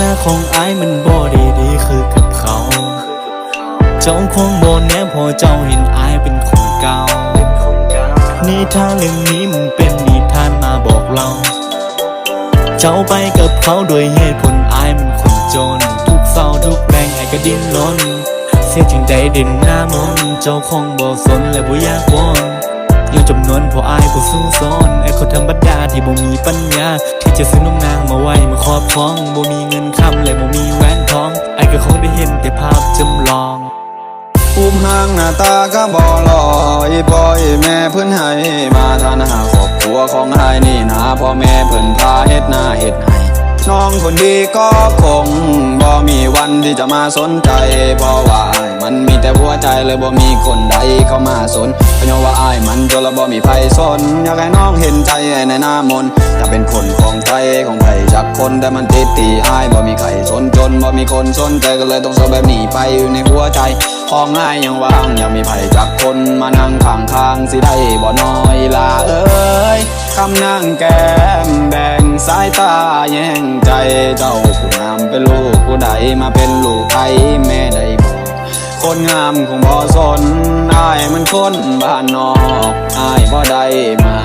นะของอายมันบ่ดีดีคือกับเขา เจ้าคงบ่แน่พอเจ้าเห็นอายเป็นคนเก่านิทานเรื่องนี้มันเป็นนิทานมาบอกเรา เจ้าไปกับเขาโดยเหตุผลอายมันคนจน ทุกเศร้าทุกแรงไอ้ก็ดิ้นรนเสียจึงได้เด่นหน้ามนเจ้าคงบ่สนและบ่อยากวอน ยังจำนวนพราะอายบ่ซึ้งซ้อนไอ้คนธรรมดาที่บ่มีปัญญา ที่จะซื้อน้องนางมาไว้มาครอบครองบ่มีเงินคำและบ่มีแหวนทองไอ้ก็คงได้เห็นแต่ภาพจำลองอุ้มห่างหน้าตาก็บ่หล่ออีปอยแม่เพิ่นให้มาทานหาครอบครัวของอานี่นะพ่อแม่เพิ่นพาเฮ็ดหน้าเฮ็ดให้ น้องคนดีก็คงบ่มีวันที่จะมาสนใจ เพราะว่าอายมันมีแต่หัวใจเลยบ่มีคนใดเข้ามาสนเพราะว่าอายมันจนละบ่มีไผสน อยากให้น้องเห็นใจในหน้ามนจะเป็นคนของใจของไผจักคนแต่มันติดตีอายบ่มีใครสนจนบ่มีคนสนใจก็เลยต้องโซแบบนี้ไปอยู่ในหัวใจของง่ายยังว่างยังมีไผจักคนมานั่งข้างๆสิได้บ่น้อยลาเอ้ยคำนั่งแก สายตาแย่งใจเจ้าผู้งามเป็นลูกผู้ใดมาเป็นลูกไผแม่ได้บอกคนงามคงบ่สนอายมันคนบ้านนอกอายบ่ได้มา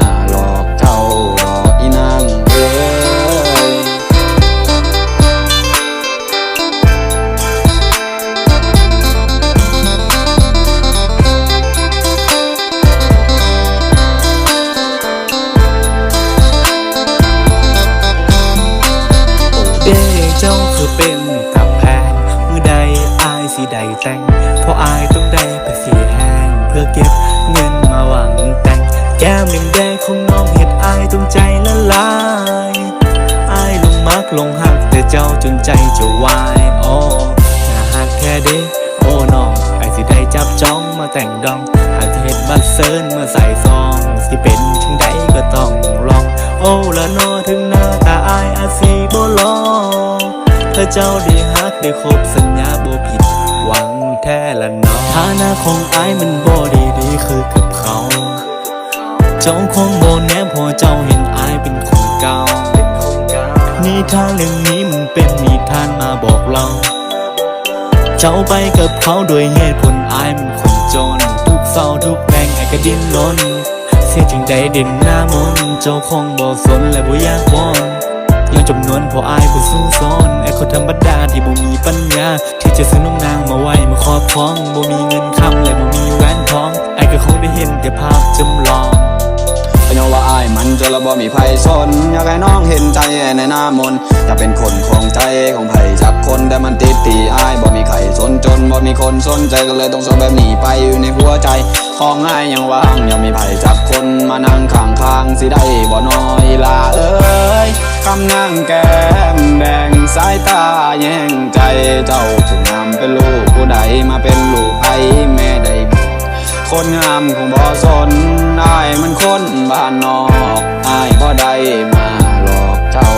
เพราะอายต้องได้ไปสีแห้งเพื่อเก็บเงินมาหวังแต่งแก้มหนึ่งแดงของน้องเห็ดอายต้องใจละลายอายลงมักลงหักแต่เจ้าจนใจจะวายโอ้น่าหักแค่เด้โอ้น้องไอสิได้จับจ้องมาแต่งดองหากจะเห็ดบัตรเซิร์นมาใส่ซองสิเป็นถึงใดก็ต้องลอง โอ้ละนอถึงหน้าตาอายอาสีบ่ลองถ้าเจ้าได้ฮักได้ครบสัญญาบ่ผิด แท้ละเนอฐานะของอายมันบ่ดีดีคือกับเขา เจ้าคงบ่แน่พอเจ้าเห็นอายเป็นคนเก่านิทานเรื่องนี้มันเป็นนิทานมาบอกเรา เจ้าไปกับเขาโดยเหตุผลอายมันคนจน ทุกเศร้าทุกแรงไอ้ก็ดิ้นรนเสียจึงได้เด่นหน้ามนต์เจ้าคงบ่สนและบ่อยากวอนยังจำนวนเพราะอายบ่สู้ซ้อนไอ้ คนธรรมดาที่บ่มีปัญญา ที่จะซื้อน้องนางมาไว้มาครอบครองบ่มีเงินคำและบ่มีแหวนทองไอ้ก็คงได้เห็นแต่ภาพจำลองเพราะว่าอายมันจนละบ่มีไผสนอยากให้น้องเห็นใจในหน้ามนจะเป็นคนของใจของไผจักคนแต่มันติดตีอายบ่มีใครสนจนบ่มีคนสนใจก็เลยต้องสนแบบนี้ไปอยู่ในหัวใจของง่ายยังว่างยังมีไผจักคนมานั่งข้างข้างๆสิได้บ่น้อยลาเอ้ยคำนั่งแก้มแบ่ง สายตาแย่งใจเจ้าถูกนำเป็นลูกผู้ใดมาเป็นลูกไอ้แม่ได้บอกคนงามองบ่สนได้มันคนบ้านนอกไอ้ยบ่ได้มาหลอกเจ้า